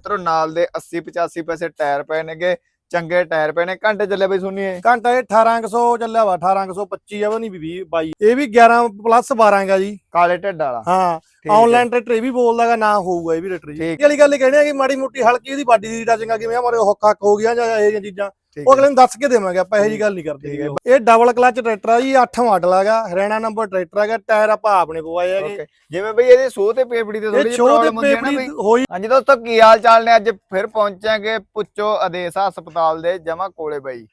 ਮਿੱਤਰੋ ਨਾਲ ਦੇ 80 85 ਪੈਸੇ ਟਾਇਰ ਪਏ ਨੇਗੇ ਚੰਗੇ ਟਾਇਰ ਪਏ ਨੇ ਘੰਟੇ ਚੱਲੇ ਬਈ ਸੁਣੀਏ ਘੰਟਾ ਇਹ 1800 ਚੱਲਿਆ ਵਾ 1825 ਆ ਵਾ ਨਹੀਂ 20 22 ਇਹ ਵੀ 11 ਪਲੱਸ 12 ਗਾ ਜੀ। ਕਾਲੇ ਢਿੱਡ ਵਾਲਾ। ਹਾਂ। ਆਨਲਾਈਨ ਟਰੈਕਟਰ ਇਹ ਵੀ ਬੋਲਦਾਗਾ ਨਾ ਹੋਊਗਾ ਇਹ ਵੀ ਟਰੈਕਟਰ। ਇਹ ਵਾਲੀ ਗੱਲ ਇਹ ਕਹਿੰਦੇ ਆ ਕਿ ਮਾੜੀ ਮੋਟੀ ਹਲਕੀ ਇਹਦੀ ਬਾਡੀ ਦੀ ਟੱਚਿੰਗ ਆ ਕਿਵੇਂ ਆ ਮਾਰੇ ਹੁੱਕ ਹੱਕ ਹੋ ਗਿਆ ਜਾਂ ਇਹ ਜਿਹੀਆਂ ਚੀਜ਼ਾਂ। ਉਹ। ਅਗਲੇ ਨੂੰ ਦੱਸ ਕੇ ਦੇਵਾਂਗੇ ਆਪਾਂ ਇਹੋ ਜੀ ਗੱਲ ਨਹੀਂ ਕਰਦੇ। ਇਹ ਡਬਲ ਕਲਚ ਟਰੈਕਟਰ ਆ ਜੀ 8 ਮਾਡਲ ਹੈਗਾ ਹਰਿਆਣਾ ਨੰਬਰ ਟਰੈਕਟਰ ਹੈਗਾ ਟਾਇਰ ਆਪਾਂ ਆਪਨੇ ਪਵਾਏ ਹੈਗੇ। ਜਿਵੇਂ ਬਈ ਇਹਦੇ ਸੋਹ ਤੇ ਪੇਪੜੀ ਤੇ ਥੋੜੀ ਜਿਹੀ ਸ਼ੋਅ ਪ੍ਰੋਬਲਮ ਹੁੰਦੀ ਹੈ ਨਾ ਬਈ। ਹਾਂਜੀ ਦੋਸਤੋ ਕੀ ਹਾਲ ਚਾਲ ਨੇ? ਅੱਜ ਫਿਰ ਪਹੁੰਚਾਂਗੇ ਪੁੱਚੋ ਅਦੇਸਾ ਹਸਪਤਾਲ ਦੇ ਜਮਾ ਕੋਲੇ ਬਾਈ।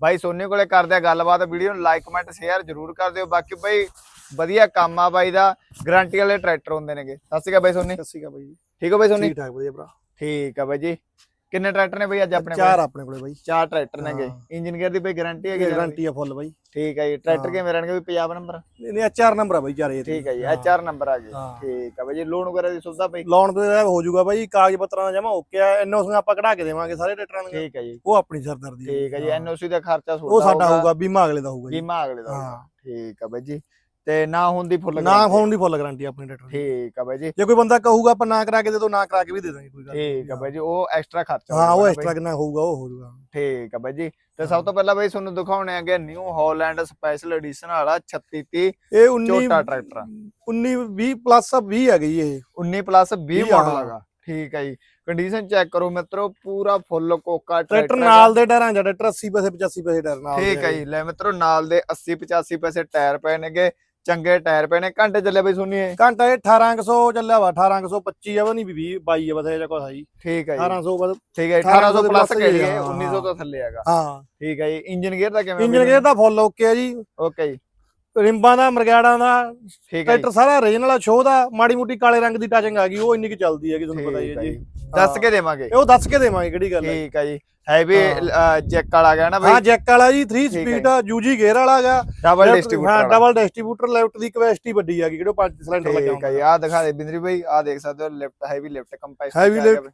ਬਾਈ ਸੋਨੀ ਕੋਲੇ ਕਰਦੇ ਆ ਗੱਲਬਾਤ ਵੀਡੀਓ ਨੂੰ ਲਾਈਕ ਕਮੈਂਟ ਸ਼ੇਅਰ ਜਰੂਰ ਕਰ ਦਿਓ। ਬਾਕੀ ਬਾਈ ਵਧੀਆ ਕੰਮ ਆ ਬਾਈ ਦਾ ਗਾਰੰਟੀ ਵਾਲੇ ਟਰੈਕਟਰ ਹੁੰਦੇ ਨੇਗੇ। ਸਤਿ ਸ਼੍ਰੀ ਅਕਾਲ ਬਾਈ ਸੋਨੀ। ਸੱਸੀ ਕਾ ਬਾਈ ਠੀਕ ਹੋ ਬਾਈ ਸੋਨੀ? ਠੀਕ ਠਾਕ ਵਧੀਆ ਭਰਾ। ਠੀਕ ਆ ਬਾਈ ਜੀ। ਕਿੰਨੇ ਟਰੈਕਟਰ ਨੇ ਬਾਈ ਅੱਜ ਆਪਣੇ ਚਾਰ ਕੋਲ? ਆਪਣੇ ਕੋਲੇ ਬਾਈ। ਚਾਰ ਟਰੈਕਟਰ ਨੇਗੇ। ਇੰਜਨ ਗੇਅਰ ਦੀ ਬਾਈ ਗਾਰੰਟੀ ਹੈਗੀ ਜਾਂ ਗਾਰੰਟੀ ਆ ਫੁੱਲ ਬਾਈ। ਠੀਕ ਹੈ ਜੀ ਟਰੈਕਟਰ। ਕਿਵੇਂ ਰਹਿਣਗੇ ਵੀ ਪੰਜਾਬ ਨੰਬਰ? ਨਹੀਂ ਐਚਆਰ ਨੰਬਰ ਆ ਬਾਈ ਚਾਰੇ ਠੀਕ ਹੈ ਜੀ ਇਹ ਚਾਰ ਨੰਬਰ ਆ ਹਾਂ। ਠੀਕ ਆ ਬਾਈ ਜੀ ਲੋਨ ਵਗੈਰਾ ਦੀ ਸੁਵਿਧਾ ਬਾਈ? ਲੋਨ ਤੇ ਹੋ ਜਾਊਗਾ ਬਾਈ ਕਾਗਜ਼ ਪੱਤਰਾਂ ਦਾ ਜਮਾ ਓਕੇ ਆ ਐਨਓਸ ਆਪਾਂ ਕਢਾ ਕੇ ਦੇਵਾਂਗੇ ਸਾਰੇ ਟਰੈਕਟਰਾਂ ਦੇ ਠੀਕ ਹੈ ਜੀ। ਉਹ ਆਪਣੀ ਸਰਦਰਦੀ ਠੀਕ ਹੈ ਜੀ। ਐਨਓਸੀ ਦਾ ਖਰਚਾ ਉਹ ਸਾਡਾ ਹੋਊਗਾ ਬੀਮਾ ਅਗਲੇ ਦਾ ਹੋਊਗਾ ਜੀ। ਬੀਮਾ ਅਗਲੇ ਦਾ ਹੋਊਗਾ। ਹਾਂ। ਠੀਕ ਆ ਬਾਈ ਜੀ। ਤੇ ਨਾ ਹੋਣ ਦੀ ਫੁੱਲ ਨਾ। ਫੋਨ ਦੀ ਫੁੱਲ ਗਾਰੰਟੀ ਆਪਣੀ ਟਰੈਕਟਰ ਦੀ ਠੀਕ ਆ ਬਾਈ ਜੀ ਜੇ ਕੋਈ ਬੰਦਾ ਕਹੂਗਾ ਆਪਾਂ ਨਾ ਕਰਾ ਕੇ ਦੇ ਦੋ ਨਾ ਕਰਾ ਕੇ ਵੀ ਦੇ ਦਾਂਗੇ ਕੋਈ ਗੱਲ। ਠੀਕ ਆ ਬਾਈ ਜੀ ਉਹ ਐਕਸਟਰਾ ਖਰਚਾ ਹਾਂ ਉਹ ਐਕਸਟਰਾ ਕਿੰਨਾ ਹੋਊਗਾ ਉਹ ਹੋ ਜਾਊਗਾ। ਠੀਕ ਆ ਬਾਈ ਜੀ ਤੇ ਸਭ ਤੋਂ ਪਹਿਲਾਂ ਬਾਈ ਤੁਹਾਨੂੰ ਦਿਖਾਉਣੇ ਆਗੇ ਨਿਊ ਹਾਲੈਂਡ ਸਪੈਸ਼ਲ ਐਡੀਸ਼ਨ ਵਾਲਾ 3630 ਇਹ 19 ਛੋਟਾ ਟਰੈਕਟਰ ਆ। 19 20 ਪਲੱਸ 20 ਹੈ ਗਈ ਇਹ 19 ਪਲੱਸ 20 ਵੀਹ ਮਾਡਲ ਹਾਂ। ਹੈਗਾ ਠੀਕ ਆ ਜੀ ਕੰਡੀਸ਼ਨ ਚੈੱਕ ਕਰੋ ਮਿੱਤਰੋ ਪੂਰਾ ਫੁੱਲ ਕੋਕਾ ਟਰੈਕਟਰ ਹੈਗਾ। ਨਾਲ ਦੇ ਟਾਇਰਾਂ ਦਾ ਟਰੈਕਟਰ 80 ਪੈਸੇ 85 ਪੈਸੇ ਟਾਇਰ ਨਾਲ ਠੀਕ ਹੈ ਜੀ ਲੈ ਮਿੱਤਰੋ ਨਾਲ ਦੇ 80 85 ਪੈਸੇ ਟਾਇਰ ਪਏ ਨੇਗੇ ਚੰਗੇ ਟਾਇਰ ਪਏ ਨੇ ਘੰਟੇ ਚੱਲੇ ਬਈ ਸੁਣੀਏ ਘੰਟਾ ਇਹ 1800 ਚੱਲਿਆ ਵਾ 1825 ਆ ਵਾ ਨਹੀਂ 20 22 ਆ ਬਸ ਇਹ ਜਿਹਾ ਕੁਛ ਆ ਜੀ। ਠੀਕ ਹੈ ਜੀ। 1800 ਬਸ ਠੀਕ ਹੈ 1800 1800 ਦੇ ਪਲੱਸ ਕਹਿ ਹੀ ਲਈਏ ਆ, 1900 ਤੋਂ ਥੱਲੇ ਹੈਗਾ। ਹਾਂ। ਠੀਕ ਹੈ ਜੀ ਇੰਜਨ ਗੇਅਰ ਦਾ ਕਿਵੇਂ ਇੰਜਨ ਗੇਅਰ ਦਾ ਫੁੱਲ ਓਕੇ ਆ ਜੀ। ਓਕੇ ਜੀ। ਰਿੰਬਾਂ ਦਾ ਮਰਗਾੜਾਂ ਦਾ ਠੀਕ ਹੈ ਟਰੈਕਟਰ ਸਾਰਾ ਰੀਜਨਲ ਆ ਸ਼ੋਅ ਦਾ ਮਾੜੀ ਮੋਟੀ ਕਾਲੇ ਰੰਗ ਦੀ ਟਚਿੰਗ ਆ ਗਈ ਉਹ ਇੰਨੀ ਕਿ ਚੱਲਦੀ ਹੈਗੀ ਤੁਹਾਨੂੰ ਪਤਾ ਹੀ ਹੈ ਜੀ। ਦੱਸ ਕੇ ਦੇਵਾਂਗੇ। ਇਹ ਉਹ ਦੱਸ ਕੇ ਦੇਵਾਂਗੇ ਕਿਹੜੀ ਗੱਲ ਹੈ। ਠੀਕ ਹੈ ਜੀ। ਹੈਵੀ ਹਾਂ। ਜੈਕ ਵਾਲਾ ਗਿਆ ਨਾ ਹਾਂ ਬਈ? ਜੈਕ ਵਾਲਾ ਜੀ 3 ਠੀਕ ਹੈ ਸਪੀਡ ਯੂਜੀ ਗੇਅਰ ਵਾਲਾ ਹੈਗਾ। ਡਬਲ ਹਾਂ ਡਿਸਟ੍ਰੀਬਿਊਟਰ ਡਬਲ ਡਿਸਟ੍ਰੀਬਿਊਟਰ ਲੈਫਟ ਦੀ ਕਪੈਸਿਟੀ ਵੱਡੀ ਹੈਗੀ ਕਿਹੜੇ 5 ਸਿਲੰਡਰ ਲੱਗਾ ਠੀਕ ਹੈ ਜੀ। ਆਹ ਦਿਖਾ ਦੇ ਬਿੰਦਰੀ ਬਈ ਆਹ ਦੇਖ ਸਕਦੇ ਹੋ lift heavy lift compressor Heavy lift।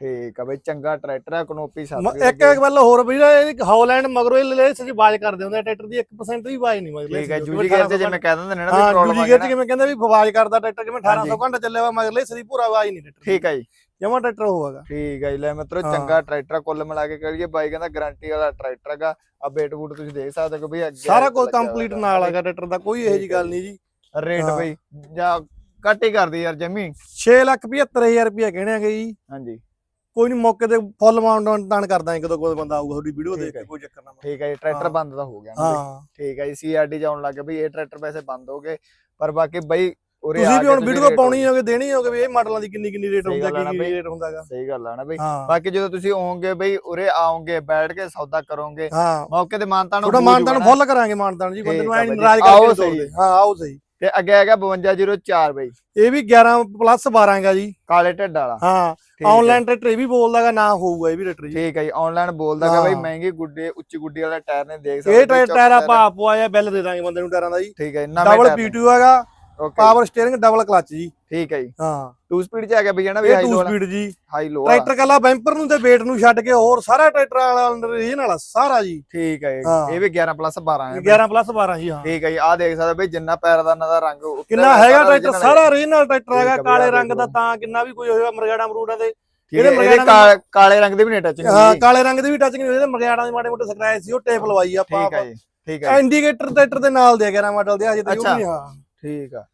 ਠੀਕ ਹੈ ਬਈ ਚੰਗਾ ਟਰੈਕਟਰ ਹੈ ਕਨੋਪੀ ਸਾਥ ਇੱਕ ਇੱਕ ਵੱਲ ਹੋਰ ਵੀ ਨਾ ਇਹ ਹਾਲੈਂਡ ਮਗਰੋਂ ਇਹ ਲੈ ਸਜੀ ਬਾਜ ਕਰਦੇ ਹੁੰਦੇ ਆ, ਟਰੈਕਟਰ ਦੀ 1% ਵੀ ਬਾਜ ਨਹੀਂ ਮਗਰਲੇ ਠੀਕ ਹੈ ਜੂਜੀ ਗੇਅਰ ਤੇ ਜਿਵੇਂ ਕਹਿ ਦਿੰਦੇ ਨੇ ਨਾ ਵੀ ਹਾਂ ਪ੍ਰੋਬਲਮ ਜੂਜੀ ਗੇਅਰ ਚ ਕਿਵੇਂ ਕਹਿੰਦੇ ਵੀ ਆਵਾਜ਼ ਕਰਦਾ ਟਰੈਕਟਰ ਕਿਵੇਂ 1800 ਹਾਂਜੀ। ਘੰਟਾ ਚੱਲਿਆ ਵਾ ਮਗਰਲੇ ਸਰੀ ਪੂਰਾ ਆਵਾਜ਼ ਨਹੀਂ ਟਰੈਕਟਰ ਠੀਕ ਹੈ ਜੀ। ਜਮਾ ਟਰੈਕਟਰ ਹੋਊਗਾ ਠੀਕ ਹੈ ਜੀ ਲੈ ਮਿੱਤਰੋ ਹਾਂ। ਚੰਗਾ ਟਰੈਕਟਰ ਕੁੱਲ ਮਿਲਾ ਕੇ ਕਰੀਏ ਬਾਈ ਕਹਿੰਦਾ ਗਾਰੰਟੀ ਵਾਲਾ ਟਰੈਕਟਰ ਹੈਗਾ ਆ ਬੇਟ ਬੂਟ ਤੁਸੀਂ ਦੇਖ ਸਕਦੇ ਹੋ ਕਿ ਅੱਗੇ ਸਾਰਾ ਕੁਝ ਕੰਪਲੀਟ ਨਾਲ ਹੈਗਾ। ਟਰੈਕਟਰ ਦਾ ਕੋਈ ਇਹੋ ਜੀ ਹੈ ਗੱਲ ਨਹੀਂ ਜੀ ਰੇਟ ਹਾਂ। ਬਈ ਜਾਂ ਘੱਟ ਹੀ ਕਰਦੀ ਯਾਰ ਜਮੀ 6 ਲੱਖ 75000 ਰੁਪਏ ਕਹਿਣੇ ਹੈਗੇ ਜੀ ਹਾਂਜੀ ਕੋਈ ਨਹੀਂ ਮੌਕੇ ਤੇ ਫੁੱਲ ਅਮਾਉਂਟ ਡਨ ਕਰ ਦਾਂਗੇ ਕਦੋਂ ਕੋਈ ਬੰਦਾ ਆਊਗਾ ਤੁਹਾਡੀ ਵੀਡੀਓ ਦੇਖ ਕੇ ਹੈ। ਕੋਈ ਚੱਕਰ ਨਾ ਠੀਕ ਹੈ ਜੀ ਟਰੈਕਟਰ ਹਾਂ। ਬੰਦ ਤਾਂ ਹੋ ਗਿਆ ਨਾ। ਹਾਂ ਠੀਕ ਹੈ ਜੀ ਸੀਆਰਡੀ ਜਾਉਣ ਲੱਗੇ ਬਈ ਇਹ ਟਰੈਕਟਰ ਵੈਸੇ ਬੰਦ ਹੋ ਗਏ ਪਰ ਬਾਕੀ ਬਈ ਉਰੇ ਤੁਸੀਂ ਵੀ ਹੁਣ ਵੀਡੀਓ ਪਾਉਣੀ ਹੋਗੇ ਦੇਣੀ ਹੋਗੇ ਵੀ ਇਹ ਮਾਡਲਾਂ ਦੀ ਕਿੰਨੀ ਕਿੰਨੀ ਰੇਟ ਹੁੰਦਾ ਨਾ ਕੀ ਰੇਟ ਹੁੰਦਾਗਾ ਸਹੀ ਗੱਲ ਆ ਨਾ ਬਈ। ਬਾਕੀ ਜਦੋਂ ਤੁਸੀਂ ਆਓਗੇ ਬਈ ਉਰੇ ਆਓਗੇ ਬੈਠ ਕੇ ਸੌਦਾ ਕਰੋਗੇ ਮੌਕੇ ਤੇ ਮਾਨਤਾਨ ਤੁਹਾਡਾ ਮਾਨਤਾਨ ਫੁੱਲ ਕਰਾਂਗੇ ਮਾਨਤਾਨ ਜੀ ਬੰਦੇ ਨੂੰ ਐ। ਨਾਰਾਜ਼ ਕਰਕੇ। ਤੋੜਦੇ। ਹਾਂ ਆਓ ਸਹੀ। ਤੇ ਅੱਗੇ ਹੈਗਾ 5204 ਬਈ। ਇਹ ਵੀ 11 ਪਲੱਸ 12 ਹੈਗਾ ਜੀ। ਕਾਲੇ ਢਿੱਡ ਵਾਲਾ। ਹਾਂ। ਆਨਲਾਈਨ ਟਰੈਕਟਰ ਇਹ ਵੀ ਬੋਲਦਾਗਾ ਨਾ ਹੋਊਗਾ ਇਹ ਵੀ ਟਰੈਕਟਰ ਜੀ। ਠੀਕ ਹੈ ਜੀ ਆਨਲਾਈਨ ਬੋਲਦਾ ਹੈ। ਬਈ। ਮਹਿੰਗੀ ਗੁੱਡੇ ਉੱਚੀ ਗੁੱਡੀ ਵਾਲਾ ਟਾਇਰ ਨੇ ਦੇਖ ਇਹ ਸਕਦੇ ਚੌਕ ਟਾਇਰ ਆਪਾਂ ਆਪ ਪਵਾਇਆ ਬਿੱਲ ਦੇ ਦਾਂਗੇ ਬੰਦੇ ਨੂੰ ਟਾਇਰਾਂ ਦਾ ਜੀ। ਠੀਕ ਹੈ ਨਵੇਂ ਡਬਲ ਨੇ। P2 ਹੈਗਾ। ਪਾਵਰ ਸਟੀਅਰਿੰਗ ਡਬਲ ਕਲਚ ਜੀ। ਠੀਕ ਹੈ ਜੀ। ਹਾਂ। 2 ਸਪੀਡ ਚ ਆ ਗਿਆ ਬਈ ਜਣਾ ਵੀ ਇਹ ਹਾਈ 2 ਲੋ ਸਪੀਡ ਜੀ। ਹਾਈ ਲੋ ਟਰੈਕਟਰ ਕੱਲਾ ਬੈਂਪਰ ਨੂੰ ਤੇ weight ਨੂੰ ਛੱਡ ਕੇ ਹੋਰ ਸਾਰਾ ਟਰੈਕਟਰ ਵਾਲਾ ਰੀਜਨ ਵਾਲਾ ਸਾਰਾ ਜੀ। ਠੀਕ ਹੈ। ਇਹ ਵੀ 11 ਪਲੱਸ 12 ਹੈ। 11 ਪਲੱਸ 12 ਜੀ ਹਾਂ। ਠੀਕ ਹੈ ਜੀ। ਆਹ ਦੇਖ ਸਕਦੇ ਬਈ ਜਿੰਨਾ ਪੈਰਦਾਨਾਂ ਦਾ ਰੰਗ ਕਿੰਨਾ ਹੈਗਾ ਟਰੈਕਟਰ ਸਾਰਾ ਰੀਜਨਲ ਟਰੈਕਟਰ ਹੈਗਾ ਆ ਕਾਲੇ ਰੰਗ ਦਾ। ਤਾਂ ਕਿੰਨਾ ਵੀ ਕੋਈ ਹੋਇਆ ਮਰਗਾੜਾ ਮਰੂੜਾ ਦੇ। ਇਹਦੇ ਕਾਲੇ ਰੰਗ ਦੇ ਵੀ ਨਹੀਂ ਟੱਚਿੰਗ ਹਾਂ ਕਾਲੇ ਰੰਗ ਦੇ ਵੀ ਟੱਚ ਨਹੀਂ ਇਹਦੇ ਮਰਗਾੜਾਂ ਦੇ ਮਾੜੇ ਮੋਟੇ ਸਕ੍ਰੈਚ ਸੀ ਉਹ ਟੇਪ ਲਵਾਈ ਆਪਾਂ ਠੀਕ ਹੈ ਜੀ ਠੀਕ ਹੈ ਜੀ, ਇੰਡੀਕੇਟਰ ਟਰੈਕਟਰ ਦੇ ਨਾਲ ਦੇ 11 ਮਾਡਲ ਦੇ ਹਜੇ ਤੱਕ ਉਹ ਨਹੀਂ ਹਾਂ ਠੀਕ ਆ।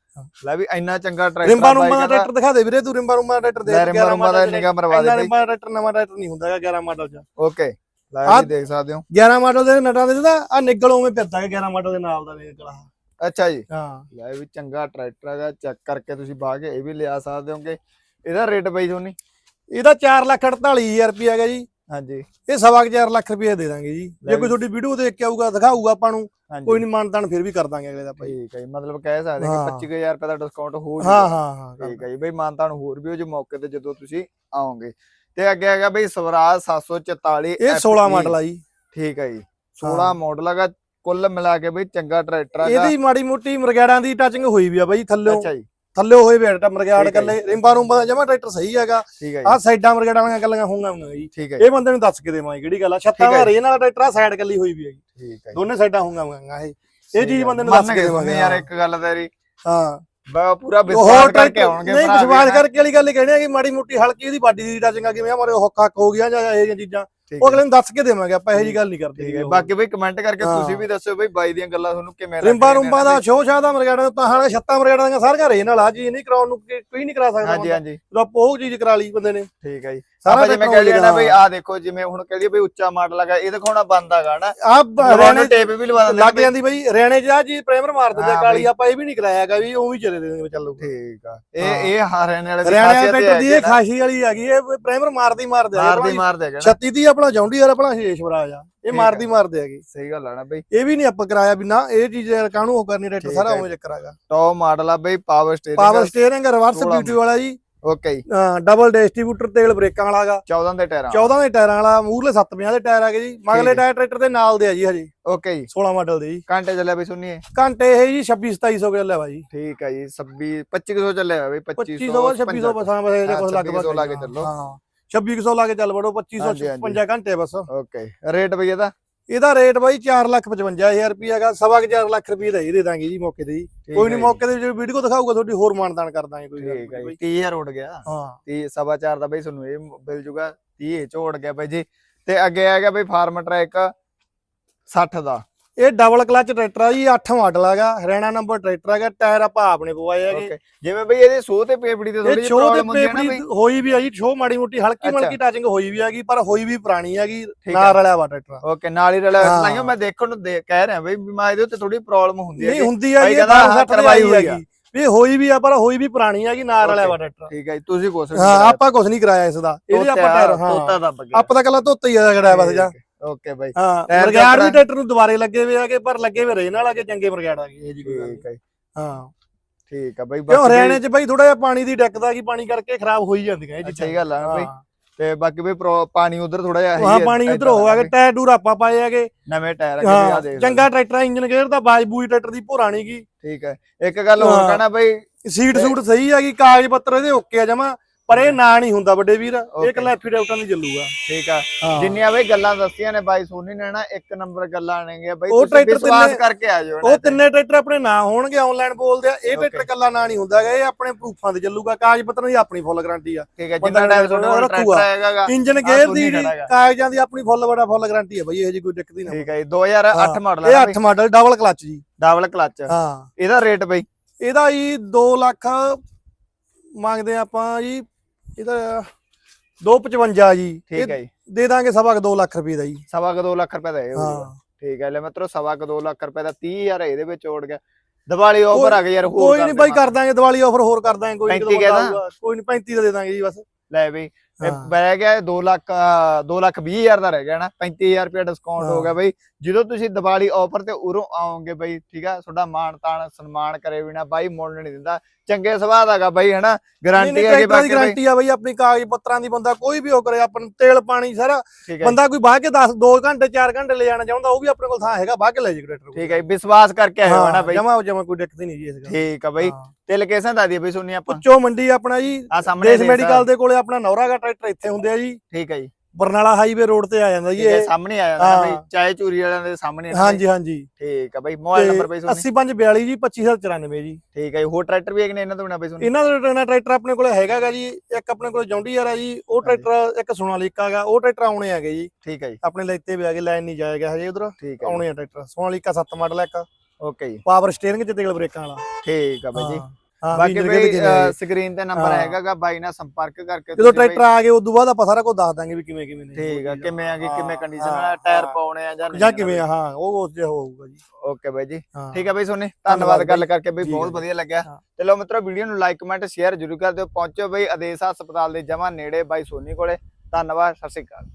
ਲੈ ਵੀ ਇੰਨਾ ਚੰਗਾ ਟਰੈਕਟਰ ਰਿੰਬਾ ਰੁੰਬਾ ਦਾ ਟਰੈਕਟਰ ਦਿਖਾ ਦੇ ਵੀਰੇ ਤੂੰ ਰਿੰਬਾ ਰੁੰਬਾ ਦਾ ਟਰੈਕਟਰ ਦੇ ਰਿੰਬਾ ਰੁੰਬਾ ਦਾ ਨਿਗਾ ਮਰਵਾ ਦੇ ਰਿੰਬਾ ਦਾ ਟਰੈਕਟਰ ਨਵਾਂ ਟਰੈਕਟਰ ਨਹੀਂ ਹੁੰਦਾ ਹੈਗਾ 11 ਮਾਡਲ ਚ। ਓਕੇ। ਲੈ ਵੀ ਦੇਖ ਸਕਦੇ ਹੋ। 11 ਮਾਡਲ ਦੇ ਨਟਾਂ ਦੇ ਤਾਂ ਆ ਨਿੱਗਲ ਉਵੇਂ ਹੈ 11 ਮਾਡਲ ਦੇ ਨਾਲ ਦਾ ਨਿੱਗਲ ਆਹ। ਅੱਛਾ ਜੀ। ਹਾਂ। ਲੈ ਵੀ ਚੰਗਾ ਟਰੈਕਟਰ ਹੈਗਾ ਚੈੱਕ ਕਰਕੇ ਤੁਸੀਂ ਬਾਹ ਕੇ ਇਹ ਵੀ ਲਿਆ ਸਕਦੇ ਹੋਗੇ। ਇਹਦਾ ਰੇਟ ਬਈ ਤੁਹਾਨੂੰ ਇਹਦਾ 4 ਲੱਖ 48000 ਰੁਪਏ ਹੈਗਾ ਜੀ। ਹਾਂਜੀ। ਇਹ ਸਵਾ ਕੁ ਚਾਰ ਲੱਖ ਰੁਪਏ ਦੇ ਦਾਂਗੇ ਜੀ। ਜੇ। ਕੋਈ ਤੁਹਾਡੀ ਵੀਡੀਓ ਦੇਖ ਕੇ ਆਊਗਾ ਦਿਖਾਊਗਾ ਆਪਾਂ ਨੂੰ ਕੋਈ ਨਹੀਂ ਮਾਨਤਾਨ ਫਿਰ ਵੀ ਕਰ ਦਾਂਗੇ ਅਗਲੇ ਦਾ ਭਾਈ। ਠੀਕ ਹੈ ਜੀ ਮਤਲਬ ਕਹਿ ਸਕਦੇ ਕਿ ਹਾਂ। 25000 ਰੁਪਏ ਦਾ ਡਿਸਕਾਊਂਟ ਹੋ ਹਾਂ ਜਾਊਗਾ ਹਾਂ ਹਾਂ ਕਰ ਠੀਕ ਹੈ। ਜੀ ਬਈ ਮਾਨਤਾਨ ਹੋਰ ਵੀ ਹੋ ਜੇ ਮੌਕੇ ਤੇ ਜਦੋਂ ਤੁਸੀਂ ਆਓਗੇ। ਤੇ ਅੱਗੇ ਹੈਗਾ ਬਈ ਸਵਰਾਜ 744 ਇਹ 16 ਮਾਡਲ ਆ ਜੀ। ਠੀਕ ਹੈ ਜੀ 16 ਮਾਡਲ ਹੈਗਾ ਕੁੱਲ ਮਿਲਾ ਕੇ ਬਈ ਚੰਗਾ ਟਰੈਕਟਰ ਹੈਗਾ ਇਹਦੀ ਮਾੜੀ ਮੋਟੀ ਮਰਗਾੜਾਂ ਦੀ ਟੱਚਿੰਗ ਹੋਈ ਵੀ ਆ ਬਾਈ ਥੱਲੇ ਅੱਛਾ ਜੀ। ਥੱਲੇ ਹੋਏ ਵੀ ਆ ਮਰਗਾੜ ਹੈ ਕੱਲੇ ਰਿੰਬਾ ਰੁੰਬਾ ਦਾ ਜਮਾ ਟਰੈਕਟਰ ਸਹੀ ਹੈਗਾ। ਹੈ ਜੀ। ਸਾਈਡਾਂ ਮਰਗਾੜਾਂ ਵਾਲੀਆਂ ਗੱਲਾਂ ਹੋਊਗਾ ਜੀ। ਠੀਕ ਹੈ ਇਹ ਬੰਦੇ ਨੂੰ ਦੱਸ ਕੇ ਦੇਵਾਂਗੇ ਕਿਹੜੀ ਗੱਲ ਆ। ਛੱਤਾਂ ਹੈ ਦਾ ਰੇਨ ਵਾਲਾ ਟਰੈਕਟਰ ਆ ਸਾਈਡ ਕੱਲੀ ਹੋਈ ਵੀ ਹੈਗੀ। ਠੀਕ ਹੈ ਜੀ। ਦੋਨੇ ਸਾਈਡਾਂ ਹੋਊਗਾ ਇਹ। ਇਹ ਚੀਜ਼। ਬੰਦੇ ਨੂੰ ਦੱਸ ਕੇ ਦੇਵਾਂਗੇ। ਯਾਰ ਇੱਕ ਗੱਲ ਤੇਰੀ। ਹਾਂ। ਬਾ ਪੂਰਾ ਵਿਸ਼ਵਾਸ ਕਰਕੇ ਆਉਣਗੇ ਨਹੀਂ ਵਿਸ਼ਵਾਸ। ਕਰਕੇ ਵਾਲੀ ਗੱਲ ਕਹਿਣੀ ਹੈ ਕਿ ਮਾੜੀ ਮੋਟੀ ਹਲਕੀ ਉਹਦੀ ਬਾਡੀ ਦੀ ਟਚਿੰਗ ਆ ਕਿਵੇਂ ਆ ਮਾਰੇ ਹੁੱਕ ਹੱਕ ਹੋ ਗਿਆ ਜਾਂ ਇਹ ਜਿਹੀਆਂ ਚੀਜ਼ਾਂ। ਉਹ ਅਗਲੇ ਨੂੰ ਦੱਸ ਕੇ ਦੇਵਾਂਗੇ ਆਪਾਂ ਇਹੋ ਜੀ ਗੱਲ ਨਹੀਂ ਕਰਦੇ ਬਾਕੀ ਬਈ ਕਮੈਂਟ ਕਰਕੇ। ਤੁਸੀਂ ਵੀ ਦੱਸਿਓ ਬਈ ਬਾਈ ਦੀਆਂ ਗੱਲਾਂ ਤੁਹਾਨੂੰ ਕਿਵੇਂ ਰਿੰਬਾ ਲੱਗਦੀਆਂ ਨੇ। ਰੁੰਬਾ ਦਾ ਸ਼ੋਅ ਸ਼ਾਹ ਦਾ ਮਰਗਾੜਾ ਤਾਂ ਹਾਲੇ ਛੱਤਾਂ ਮਰਗਾੜਾ ਦੀਆਂ ਸਾਰੀਆਂ ਰੇ ਨਾਲ। ਆ ਜੀ ਨਹੀਂ ਕਰਾਉਣ ਨੂੰ ਕੋਈ ਨਹੀਂ ਕਰਾ ਸਕਦਾ ਹਾਂਜੀ। ਹਾਂਜੀ। ਆਪਾਂ ਉਹ ਚੀਜ਼ ਕਰਾ ਲਈ ਬੰਦੇ ਨੇ। ਠੀਕ ਹੈ ਜੀ। ਸਾਰਾ ਜਿਵੇਂ ਕਹਿ ਲਿਆ ਨਾ ਬਈ ਆ ਦੇਖੋ ਜਿਵੇਂ ਹੁਣ ਕਹਿ ਲਈਏ ਬਈ ਉੱਚਾ ਮਾਡਲ ਹੈਗਾ ਇਹ ਦਿਖਾਉਣਾ ਬੰਦ ਹੈਗਾ ਨਾ। ਆ ਰੈਣੇ ਟੇਪ ਵੀ ਲਵਾ ਦਿੰਦੇ ਲੱਗ। ਜਾਂਦੀ ਬਈ ਰੈਣੇ ਆ ਜੀ ਪ੍ਰੇਮਰ ਮਾਰ ਦਿੰਦੇ ਹਾਂ ਕਾਲੀ। ਆਪਾਂ ਇਹ ਵੀ ਨਹੀਂ ਕਰਾਇਆ ਹੈਗਾ ਵੀ ਉਹ ਵੀ ਚਲੇ ਦੇ ਚੱਲੂ ਠੀਕ ਆ। ਹਾਂ। ਇਹ ਇਹ ਹਰਿਆਣੇ ਵਾਲੇ ਦੀ ਰੈਣੇ ਟਰੈਕਟਰ ਦੀ ਹੈ ਇਹ ਖਾਸੀ ਵਾਲੀ ਹੈਗੀ ਇਹ ਪ੍ਰੇਮਰ ਮਾਰਦੀ ਮਾਰਦੇ ਮਾਰਦੇ ਮਾਰਦੇ ਹੈਗਾ ਨਾ 36 ਦੀ ਆਪਣਾ ਜੌਂਡੀ ਯਾਰ ਆਪਣਾ ਸ਼ੇਸ਼ਵਰਾਜ ਆ। ਇਹ ਮਾਰਦੀ ਮਾਰਦੇ ਹੈਗੇ ਸਹੀ ਗੱਲ ਆ ਨਾ ਬਈ। ਇਹ ਵੀ ਨਹੀਂ ਆਪਾਂ ਕਰਾਇਆ ਵੀ ਨਾ ਇਹ ਚੀਜ਼ ਕਾਹਨੂੰ ਉਹ ਕਰਨੀ ਟਰੈਕਟਰ ਠੀਕ ਸਾਰਾ ਹੈ। ਉਵੇਂ ਚੱਕਰ ਹੈਗਾ ਟੌਪ ਮਾਡਲ ਆ ਬਈ power steering power steering reverse BT ਵਾਲਾ ਜੀ। ਓਕੇ ਜੀ। ਡਬਲ ਡਿਸਟ੍ਰੀਬਿਊਟਰ ਤੇਲ ਬ੍ਰੇਕਾਂ ਵਾਲਾ ਹੈਗਾ। 14 ਦੇ ਟਾਇਰਾਂ 14 ਦੇ ਟਾਇਰਾਂ ਵਾਲਾ ਮੂਰਲੇ 750 ਦੇ ਟਾਇਰ ਹੈਗੇ ਜੀ। ਮਗਲੇ ਟਾਇਰ ਟਰੈਕਟਰ ਦੇ ਨਾਲ ਦੇ ਆ ਜੀ ਹਜੇ। ਓਕੇ ਜੀ। 16 ਮਾਡਲ ਦੇ ਜੀ। ਘੰਟੇ ਚੱਲਿਆ ਬਈ ਸੁਣੀਏ। ਘੰਟੇ ਇਹ ਜੀ 26 2700 ਕੇ ਚੱਲਿਆ ਜੀ। ਠੀਕ ਆ ਜੀ 26 2500 ਚੱਲਿਆ ਬਈ 2500 2500 2600 ਬਸਾਂ ਬਸੇ ਕੁਝ ਲੱਗ 2600 ਲਾ ਕੇ ਚੱਲੋ। ਹਾਂ 2600 ਲਾ ਕੇ ਚੱਲ ਵੜੋ 2500 ਹਾਂਜੀ, ਹਾਂਜੀ। 55 ਘੰਟੇ ਬਸ। ਓਕੇ ਰੇਟ ਬਈ ਇਹਦਾ। ਇਹਦਾ ਰੇਟ ਬਾਈ 455000 ਰੁਪਏ ਹੈਗਾ ਸਵਾ ਕੁ ਚਾਰ ਲੱਖ ਰੁਪਏ ਦਾ ਹੀ ਦੇ ਦਾਂਗੇ ਜੀ ਮੌਕੇ ਤੇ ਜੀ। ਕੋਈ ਨਹੀਂ ਜੀ। ਮੌਕੇ ਤੇ ਜਿਹੜੀ ਵੀਡੀਓ ਦਿਖਾਊਗਾ ਤੁਹਾਡੀ ਹੋਰ ਮਾਨਦਾਨ ਕਰ ਦਾਂਗੇ ਕੋਈ ਗੱਲ ਠੀਕ ਨਹੀਂ ਜੀ 30000 ਉੱਡ ਗਿਆ। ਹਾਂ। 30 ਸਵਾ ਚਾਰ ਦਾ ਬਈ ਤੁਹਾਨੂੰ ਇਹ ਮਿਲ ਜੂਗਾ 30 ਇਹ ਚੋਂ ਉੱਡ ਗਿਆ ਬਈ ਜੀ। ਤੇ ਅੱਗੇ ਆ ਗਿਆ ਬਈ ਫਾਰਮ ਟਰੈਕ 60 ਦਾ। ਇਹ ਡਬਲ ਕਲਚ ਟਰੈਕਟਰ ਆ ਜੀ 8 ਮਾਡਲ ਹੈਗਾ ਹਰਿਆਣਾ ਨੰਬਰ ਟਰੈਕਟਰ ਹੈਗਾ ਟਾਇਰ ਆਪਾਂ ਆਪਣੇ ਪਵਾਏ ਹੈਗੇ। ਜਿਵੇਂ ਬਈ ਇਹਦੇ ਸੋਹ ਤੇ ਪੇਪੜੀ ਤੇ ਥੋੜੀ ਜਿਹੀ ਸ਼ੋਅ ਪ੍ਰੋਬਲਮ ਹੁੰਦੀ ਹੈ ਨਾ ਬਈ? ਹੋਈ ਵੀ ਆ ਜੀ ਸ਼ੋਅ ਮਾੜੀ ਮੋਟੀ ਹਲਕੀ। ਮਲਕੀ ਟਚਿੰਗ ਹੋਈ ਵੀ ਹੈਗੀ ਪਰ ਹੋਈ ਵੀ ਪੁਰਾਣੀ ਹੈਗੀ ਹੈ। ਨਾਲ ਰਲਿਆ ਵਾ ਟਰੈਕਟਰ ਓਕੇ ਨਾਲ ਹੀ ਰਲਿਆ ਹਾਂ। ਲਾਈਓ ਮੈਂ ਦੇਖਣ ਨੂੰ ਦੇ- ਕਹਿ ਰਿਹਾ ਬਈ ਮੈਂ ਇਹਦੇ ਉੱਤੇ ਥੋੜੀ ਪ੍ਰੋਬਲਮ ਹੁੰਦੀ ਹੈ ਨਹੀਂ ਹੁੰਦੀ ਆ ਭਾਈ ਜੀ ਕਹਿੰਦਾ ਇਹ ਹਾਂ, ਕਰਵਾਈ ਹੋਈ ਆ। ਵੀ ਹੋਈ ਵੀ ਆ ਪਰ ਹੋਈ ਵੀ ਪੁਰਾਣੀ ਹੈਗੀ ਨਾਲ ਰਲਿਆ ਵਾ ਟਰੈਕਟਰ ਠੀਕ ਹੈ ਜੀ ਤੁਸੀਂ ਪੁੱਛ ਹਾਂ ਆਪਾਂ ਕੁਝ ਨਹੀਂ ਕਰਾਇਆ ਇਸ ਦਾ। ਇਹਦੇ ਆਪਾਂ ਟਾਇਰ ਤੋਤਾ ਹਾਂ। ਦੱਬ ਗਿਆ। ਆਪਾਂ ਤਾਂ ਕੱਲਾ ਧੋਤਾ ਹੀ ਆ ਖੜਾਇਆ ਬਸ ਜਾਂ। ਓਕੇ ਬਾਈ। ਹਾਂ ਆਪਣਾ- ਵੀ ਟਰੈਕਟਰ ਨੂੰ ਦੁਬਾਰੇ ਲੱਗੇ ਹੋਏ ਆਗੇ ਪਰ ਲੱਗੇ ਹੋਏ ਰੇ ਨਾਲ ਆਗੇ ਚੰਗੇ ਮਰਗਾੜ ਆ ਗਏ ਇਹ ਜੀ ਕੋਈ ਗੱਲ ਹੈ ਜੀ, ਹਾਂ। ਠੀਕ ਹੈ ਬਾਈ ਕਿਉਂ ਬਾਕੀ ਹਰਿਆਣੇ ਚ ਬਈ ਥੋੜਾ ਜਿਹਾ ਪਾਣੀ ਦੀ ਡੱਕਦਾ ਕੀ ਪਾਣੀ ਕਰਕੇ ਖਰਾਬ ਹੋਈ ਜਾਂਦੀਆਂ ਇਹ ਚੀਜ਼ਾਂ। ਸਹੀ ਗੱਲ ਆ ਬਈ। ਹਾਂ। ਤੇ ਬਾਕੀ ਪ੍ਰੋ- ਪਾਣੀ ਉਧਰ ਥੋੜਾ ਜਿਹਾ ਹਾਂ ਪਾਣੀ ਉਧਰ ਹੋ ਗਿਆ ਟਾਇਰ ਟੂਰ ਆਪਾਂ ਪਾਏ ਹੈਗੇ ਨਵੇਂ ਟਾਇਰ ਅੱਗੇ ਆ ਹਾਂ ਦੇਖ ਚੰਗਾ ਟਰੈਕਟਰ ਇੰਜਨ ਗੇਅਰ ਦਾ ਬਾਜਬੂਈ ਟਰੈਕਟਰ ਦੀ ਪੁਰਾਣੀ ਕੀ ਠੀਕ ਹੈ ਇੱਕ ਗੱਲ ਹੋਰ ਹਾਂ। ਕਹਿਣਾ ਬਈ ਸੀਟ ਸੂਟ ਸਹੀ ਹੈਗੀ ਕਾਗਜ਼ ਪੱਤਰ ਇਹਦੇ ਓਕੇ ਆ ਜਮਾ। ਪਰ ਇਹ ਨਾ ਨਹੀਂ ਹੁੰਦਾ ਵੱਡੇ ਵੀਰ. ਇਹ ਕੱਲਾ ਐਫੀਡੈਵਟਾਂ ਦੀ ਚੱਲੂਗਾ ਠੀਕ ਆ। ਜਿੰਨੀਆਂ ਬਈ ਗੱਲਾਂ ਦੱਸੀਆਂ ਨੇ ਬਾਈ ਸੋਨੀ ਨੇ ਨਾ ਇੱਕ ਨੰਬਰ ਗੱਲਾਂ ਆਣਗੀਆਂ ਬਾਈ ਤੁਸੀਂ ਵਿਸ਼ਵਾਸ ਕਰਕੇ ਆ ਜਾਓ ਉਹ ਤਿੰਨੇ ਟਰੈਕਟਰ ਆਪਣੇ ਨਾਂ ਹੋਣਗੇ ਆਨਲਾਈਨ ਬੋਲਦੇ ਆ। ਇਹ. ਟਰੈਕਟਰ ਕੱਲਾ ਨਾਂ ਨਹੀਂ ਹੁੰਦਾ ਹੈਗਾ ਇਹ ਆਪਣੇ ਪ੍ਰੂਫਾਂ ਤੇ ਚੱਲੂਗਾ। ਕਾਗਜ਼ ਪੱਤਰਾਂ ਦੀ ਆਪਣੀ ਫੁੱਲ ਗਾਰੰਟੀ ਆ। ਠੀਕ ਹੈ ਜਿੰਨਾ ਟਾਈਮ ਤੁਹਾਡੇ। ਟਰੈਕਟਰ ਹੈਗਾ ਇੰਜਨ ਗੇਅਰ ਦੀ। ਕਾਗਜ਼ਾਂ ਦੀ ਆਪਣੀ ਫੁੱਲ ਬੜਾ ਫੁੱਲ ਗਾਰੰਟੀ ਆ ਬਈ ਇਹ ਜੀ ਕੋਈ ਦਿੱਕਤ ਹੀ ਨਾ ਠੀਕ ਹੈ ਜੀ 2008 ਹਾਂ। ਮਾਡਲ ਇਹ ਹੈ 8 ਮਾਡਲ ਡਬਲ ਕਲਚ ਜੀ। ਡਬਲ ਕਲਚ ਹਾਂ। ਇਹਦਾ ਰੇਟ ਬਈ? ਇਹਦਾ ਜੀ 2 ਲੱਖ ਮੰਗਦੇ ਆ ਆਪਾਂ ਜੀ ਇਹਦਾ 255 ਜੀ। ਠੀਕ ਹੈ ਜੀ। ਦੇ ਦਾਂਗੇ ਸਵਾ 2 ਲੱਖ ਰੁਪਏ ਦਾ ਜੀ। ਸਵਾ ਕੁ 2 ਲੱਖ ਰੁਪਏ ਦਾ ਇਹ ਹਾਂ ਠੀਕ ਹੈ ਲੈ ਮਿੱਤਰੋ ਸਵਾ ਕੁ 2 ਲੱਖ ਰੁਪਏ ਦਾ 30000 ਇਹਦੇ ਵਿੱਚ ਉੜ ਗਿਆ। ਦੀਵਾਲੀ ਆਫਰ ਆ ਗਈ ਯਾਰ ਹੋਰ ਕੋਈ ਨਹੀਂ ਬਾਈ। ਕਰ ਦਾਂਗੇ ਦੀਵਾਲੀ ਆਫਰ ਹੋਰ ਕਰ ਦਾਂਗੇ ਕੋਈ ਨੀ, 35 ਜਦੋਂ ਕਹਿ ਬੰਦਾ ਦਾਂ? ਆਊਗਾ, ਕੋਈ ਨਹੀਂ 35 ਦਾ ਦੇ ਦਾਂਗੇ ਜੀ ਬਸ। ਲੈ ਬਈ। ਬਹਿ ਗਿਆ 2 ਲੱਖ 2 ਲੱਖ 20 ਹਜ਼ਾਰ ਦਾ ਰਹਿ ਗਿਆ ਨਾ 35000 ਰੁਪਏ ਡਿਸਕਾਊਂਟ ਹੋ। ਗਿਆ ਬਈ। ਜਦੋਂ ਤੁਸੀਂ ਦੀਵਾਲੀ ਆਫਰ ਤੇ ਉਰੋਂ ਆਓਗੇ ਬਈ ਠੀਕ ਆ ਤੁਹਾਡਾ ਮਾਣ ਤਾਣ ਸਨਮਾਨ ਕਰੇ ਬਿਨਾ ਬਾਈ ਮੁੱਲ ਨਹੀਂ ਦਿੰਦਾ। ਚੰਗੇ ਸੁਭਾਅ ਦਾਗਾ ਬਾਈ ਹਨਾ? ਗਾਰੰਟੀ ਹੈ ਕਿ ਬਈ। ਗਾਰੰਟੀ ਆ ਬਈ ਆਪਣੀ ਕਾਗਜ਼ ਪੱਤਰਾਂ ਦੀ ਬੰਦਾ ਕੋਈ ਵੀ ਉਹ ਕਰੇ ਆਪਾਂ ਨੂੰ ਤੇਲ ਪਾਣੀ ਸਾਰਾ। ਬੰਦਾ ਕੋਈ ਬਾਹ ਕੇ 10 2 ਘੰਟੇ 4 ਘੰਟੇ ਲੈ ਜਾਣਾ ਚਾਹੁੰਦਾ ਉਹ ਵੀ ਆਪਣੇ ਕੋਲ ਥਾਂ ਹੈਗਾ ਬਾਹ ਕੇ ਲੈ ਜੀ ਟਰੈਕਟਰ ਠੀਕ ਹੈ ਵਿਸ਼ਵਾਸ ਕਰਕੇ ਆਇਓ ਹਨਾ ਬਈ। ਜਮਾ ਜਮਾ ਕੋਈ ਦਿੱਕਤ ਨਹੀਂ ਜੀ ਇਸ ਗੱਲ ਠੀਕ ਆ ਬਈ। ਤੇ ਲੋਕੇਸ਼ਨ ਦੱਸ ਦਈਏ ਬਈ ਸੁਣੀ ਆਪਾਂ। ਪੁੱਚੋ ਮੰਡੀ ਆਪਣਾ ਜੀ। ਆ ਸਾਹਮਣੇ ਮੈਡੀਕਲ ਦੇ ਕੋਲੇ ਆਪਣਾ ਨੌਰਾ ਦਾ ਟਰੈਕਟਰ ਇੱਥੇ ਹੁੰਦੇ ਆ ਜੀ। ਠੀਕ ਹੈ ਜੀ। ਬਰਨਾਲਾ ਹਾਈਵੇ ਰੋਡ ਤੇ ਆ ਜਾਂਦਾ ਜੀ ਇਹ। ਸਾਹਮਣੇ ਆ ਜਾਂਦਾ ਬਈ। ਚਾਏ ਚੂਰੀ ਵਾਲਿਆਂ ਦੇ ਸਾਹਮਣੇ ਆ ਹਾਂਜੀ ਹਾਂਜੀ। ਠੀਕ ਆ ਬਈ ਮੋਬਾਈਲ ਨੰਬਰ ਬਈ ਸੁਣੀ 8542 ਜੀ 2594 ਜੀ। ਠੀਕ ਹੈ ਜੀ ਹੋਰ ਟਰੈਕਟਰ ਵੀ ਹੈਗੇ ਨੇ ਇਹਨਾਂ ਤੋਂ ਬਿਨਾ ਬਈ ਸੁਣੀ ਇਹਨਾਂ ਦਾ ਟਰੈਕਟਰ ਟਰੈਕਟਰ ਆਪਣੇ ਕੋਲੇ ਹੈਗਾਗਾ ਜੀ ਇੱਕ ਆਪਣੇ ਕੋਲੇ ਜੌਂਡੀਆਰ ਆ ਜੀ ਉਹ ਟਰੈਕਟਰ ਇੱਕ ਸੋਨਾਲੀਕਾ ਹੈਗਾ ਉਹ ਟਰੈਕਟਰ ਆਉਣੇ ਹੈਗੇ ਜੀ। ਠੀਕ ਹੈ ਜੀ। ਆਪਣੇ ਲੈਤੇ ਵੀ ਹੈਗੇ ਲਾਈਨ ਨਹੀਂ ਜਾਏਗਾ ਹਜੇ ਉਧਰ। ਆਉਣੇ ਆ ਟਰੈਕਟਰ ਸੋਨਾਲੀਕਾ 7 ਮਾਡਲ ਇੱਕ। ਓਕੇ ਜੀ। ਪਾਵਰ ਸਟੀਅਰਿੰਗ ਚ ਤੇਲ ਬ੍ਰੇਕਾਂ ਵਾਲਾ। ਠੀਕ ਆ ਬਈ ਜੀ। ਬਾਕੀ ਬਈ ਸਕਰੀਨ ਤੇ ਨੰਬਰ। ਹੈਗਾਗਾ ਬਾਈ ਨਾਲ ਸੰਪਰਕ ਕਰਕੇ ਜਦੋਂ ਟਰੈਕਟਰ ਆ ਗਏ ਉਦੋਂ ਬਾਅਦ ਆਪਾਂ ਸਾਰਾ ਕੁਝ ਦੱਸ ਦਾਂਗੇ ਵੀ ਕਿਵੇਂ ਕਿਵੇਂ ਨੇ ਠੀਕ ਆ ਕਿਵੇਂ ਆ ਹਾਂ, ਕਿਵੇਂ ਕੰਡੀਸ਼ਨ ਆ ਟਾਇਰ। ਪਾਉਣੇ ਆ ਜਾਂ ਨਹੀਂ ਜਾਂ ਆ ਕਿਵੇਂ ਆ। ਹਾਂ ਉਹ ਉਸ ਜਿਹਾ ਹੋਊਗਾ ਜੀ ਓਕੇ ਬਾਈ ਜੀ ਠੀਕ ਹੈ ਬਈ ਸੋਨੀ ਧੰਨਵਾਦ ਗੱਲ। ਕਰਕੇ ਬਈ ਬਹੁਤ ਵਧੀਆ ਲੱਗਿਆ ਹਾਂ। ਚਲੋ ਮਿੱਤਰੋ ਵੀਡੀਓ ਨੂੰ ਲਾਈਕ ਕਮੈਂਟ ਸ਼ੇਅਰ ਜਰੂਰ ਕਰ ਦਿਓ ਪਹੁੰਚੋ ਬਈ ਆਦੇਸ਼ ਹਸਪਤਾਲ ਦੇ ਜਮਾ ਨੇੜੇ ਬਾਈ ਸੋਨੀ ਕੋਲੇ ਧੰਨਵਾਦ ਸਤਿ ਸ਼੍ਰੀ ਅਕਾਲ